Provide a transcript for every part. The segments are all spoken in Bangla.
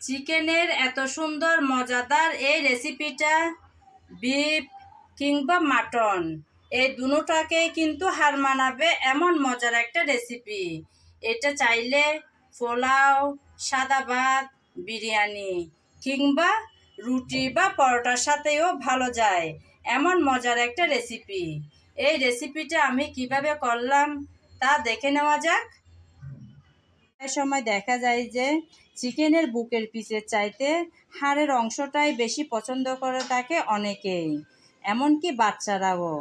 চিকেনের এত সুন্দর, মজাদার এই রেসিপিটা বিফ কিংবা মাটন এই দুটোটাকেই কিন্তু হার মানাবে এমন মজার একটা রেসিপি এটা চাইলে পোলাও, সাদা ভাত, বিরিয়ানি কিংবা রুটি বা পরোটার সাথেও ভালো যায়, এমন মজার একটা রেসিপি এই রেসিপিটা আমি কীভাবে করলাম তা দেখে নেওয়া যাক। সময় দেখা যায় যে চিকেনের বুকের পিসের চাইতে হাড়ের অংশটাই বেশি পছন্দ করে থাকে অনেকেই, এমনকি বাচ্চারাও।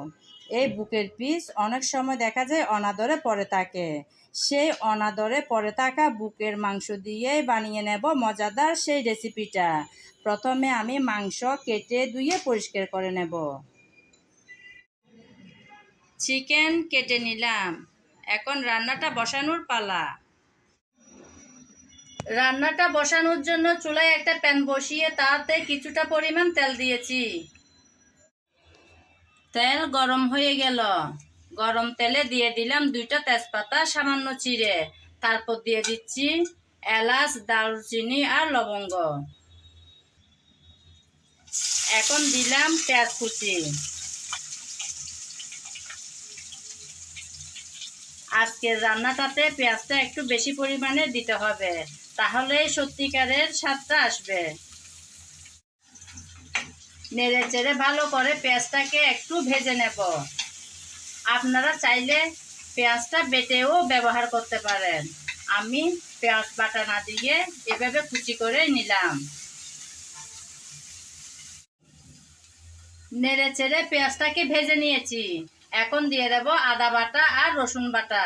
এই বুকের পিস অনেক সময় দেখা যায় অনাদরে পড়ে থাকে সেই অনাদরে পড়ে থাকা বুকের মাংস দিয়েই বানিয়ে নেব মজাদার সেই রেসিপিটা। প্রথমে আমি মাংস কেটে ধুয়ে পরিষ্কার করে নেব। চিকেন কেটে নিলাম। এখন রান্নাটা বসানোর পালা। রান্নাটা বসানোর জন্য চুলায় একটা প্যান বসিয়ে তাতে কিছুটা পরিমাণ তেল দিয়েছি। তেল গরম হয়ে গেল। গরম তেলে দিয়ে দিলাম দুইটা তেজপাতা, সামান্য চিড়ে। তারপর দিয়ে দিচ্ছি এলাচ, দারুচিনি আর লবঙ্গ। এখন দিলাম পেঁয়াজ কুচি আজকে রান্নাটাতে পেঁয়াজটা একটু বেশি পরিমাণে দিতে হবে। তাহলে সত্যিকারের স্বাদটা আসবে। নেড়ে চেড়ে ভালো করে পেঁয়াজটাকে একটু ভেজে নেব। আপনারা চাইলে পেঁয়াজটা বেটেও ব্যবহার করতে পারেন। আমি পেঁয়াজ বাটা না দিয়ে এভাবে কুচি করে নিলাম। নেড়ে চেড়ে পেঁয়াজটাকে ভেজে নিয়েছি। এখন দিয়ে দেব আদা বাটা আর রসুন বাটা।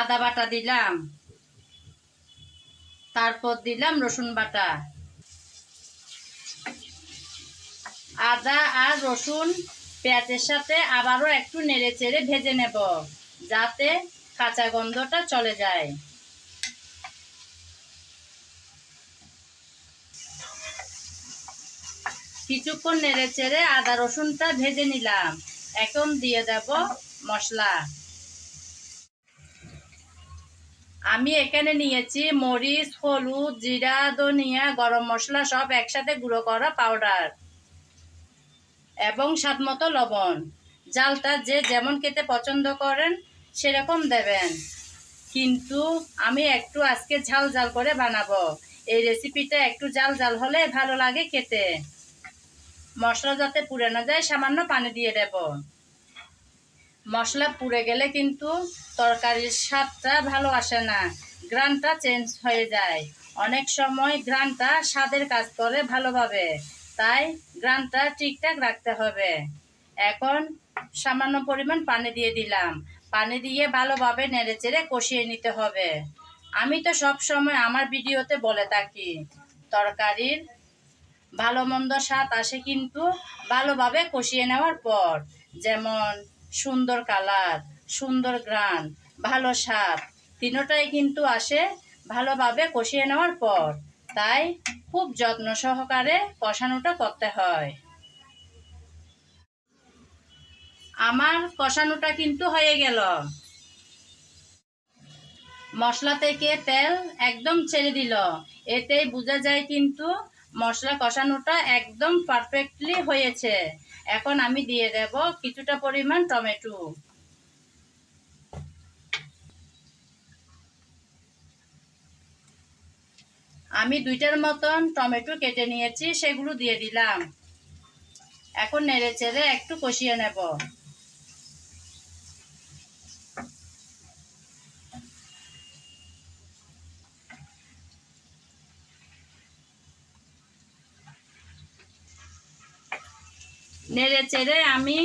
আদা বাটা দিলাম। তারপর দিলাম রসুন বাটা। আদা আর রসুন পেঁয়াজের সাথে আবারও একটু নেড়ে চেড়ে ভেজে নেব, যাতে কাঁচা গন্ধটা চলে যায়। কিছুক্ষণ নেড়ে চেড়ে আদা রসুনটা ভেজে নিলাম। এখন দিয়ে দেব মশলা। আমি এখানে নিয়েছি মরিচ, হলুদ, জিরা, ধনিয়া, গরম মশলা, সব একসাথে গুঁড়ো করা পাউডার এবং স্বাদ মতো লবণ। জালটা যে যেমন খেতে পছন্দ করেন, সেরকম দেবেন। কিন্তু আমি একটু আজকে ঝাল ঝাল করে বানাবো। এই রেসিপিটা একটু জাল জাল হলে ভালো লাগে খেতে। মশলা যাতে পুড়ে না যায়, সামান্য পানি দিয়ে দেব। মশলা পুড়ে গেলে কিন্তু তরকারির স্বাদটা ভালো আসে না। গ্রানটা চেঞ্জ হয়ে যায়। অনেক সময় গ্রানটা স্বাদের কাজ করে ভালোভাবে। তাই গ্রানটা ঠিকঠাক রাখতে হবে। এখন সামান্য পরিমাণ পানি দিয়ে দিলাম। পানি দিয়ে ভালোভাবে নেড়ে চেড়ে কষিয়ে নিতে হবে। আমি তো সব সময় আমার ভিডিওতে বলে থাকি, তরকারির ভালো মন্দ স্বাদ আসে কিন্তু ভালোভাবে কষিয়ে নেওয়ার পর, যেমন সুন্দর কালার, সুন্দর গ্রান, ভালো স্বাদ। তিনোটাই কিন্তু আসে ভালোভাবে কষিয়ে নেওয়ার পর। তাই খুব যত্ন সহকারে কষানোটা করতে হয়। আমার কষানোটা কিন্তু হয়ে গেল। মশলা থেকে তেল একদম ছেড়ে দিল। এতেই বোঝা যায় কিন্তু মশলা কষানোটা একদম পারফেক্টলি হয়েছে। এখন আমি দিয়ে দেব কিছুটা পরিমাণ টমেটো। আমি দুইটার মতন টমেটো কেটে নিয়েছি, সেগুলো দিয়ে দিলাম। এখন নেড়ে চেড়ে একটু কষিয়ে নেব। নেড়ে চেড়ে আমি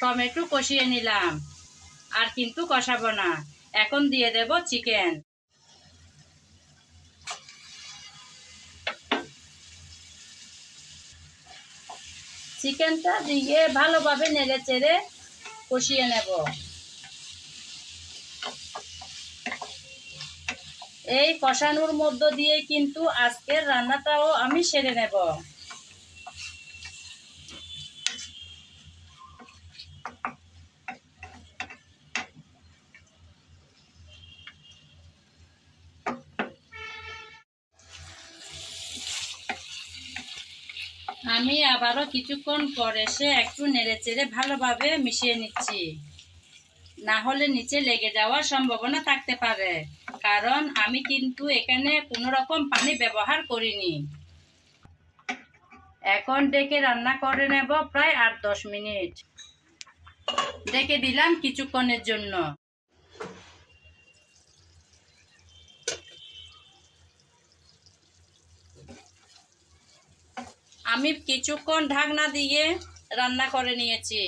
টমেটো কষিয়ে নিলাম। আর কিন্তু কষাবো না। এখন দিয়ে দেব চিকেন। চিকেনটা দিয়ে ভালোভাবে নেড়ে চেড়ে কষিয়ে নেব। এই কষানোর মধ্য দিয়ে কিন্তু আজকের রান্নাটাও আমি সেরে নেব। আমি আবারও কিছুক্ষণ পর এসে একটু নেড়ে চেড়ে ভালোভাবে মিশিয়ে নিচ্ছি। না হলে নিচে লেগে যাওয়ার সম্ভাবনা থাকতে পারে, কারণ আমি কিন্তু এখানে কোনো রকম পানি ব্যবহার করিনি। এখন ডেকে রান্না করে নেব প্রায় আট দশ মিনিট। ডেকে দিলাম কিছুক্ষণের জন্য। আমি কিছুক্ষণ ঢাকনা দিয়ে রান্না করে নিয়েছি।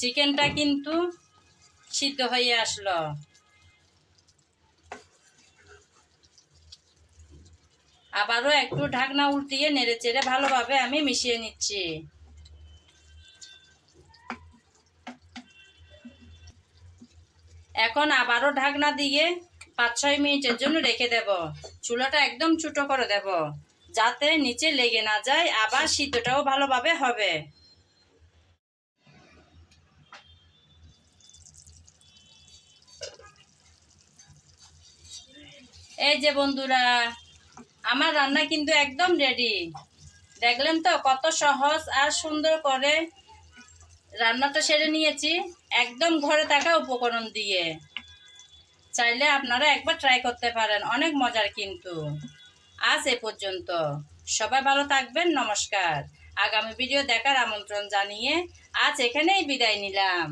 চিকেনটা কিন্তু সিদ্ধ হয়ে আসলো। আবারও একটু ঢাকনা উল্টিয়ে নেড়ে চেড়ে ভালোভাবে আমি মিশিয়ে নিচ্ছি। এখন আবারও ঢাকনা দিয়ে পাঁচ ছয় মিনিটের জন্য রেখে দেব। চুলাটা একদম ছোটো করে দেব। যাতে নিচে লেগে না যায়, আবার সিদ্ধটাও ভালোভাবে হবে। এই যে বন্ধুরা, আমার রান্না কিন্তু একদম রেডি দেখলেন তো কত সহজ আর সুন্দর করে রান্নাটা সেরে নিয়েছি, একদম ঘরে থাকা উপকরণ দিয়ে। চাইলে আপনারা একবার ট্রাই করতে পারেন, অনেক মজার কিন্তু। আজ এ পর্যন্ত। সবাই ভালো থাকবেন, নমস্কার। আগামী ভিডিও দেখার আমন্ত্রণ জানিয়ে আজ এখানেই বিদায় নিলাম।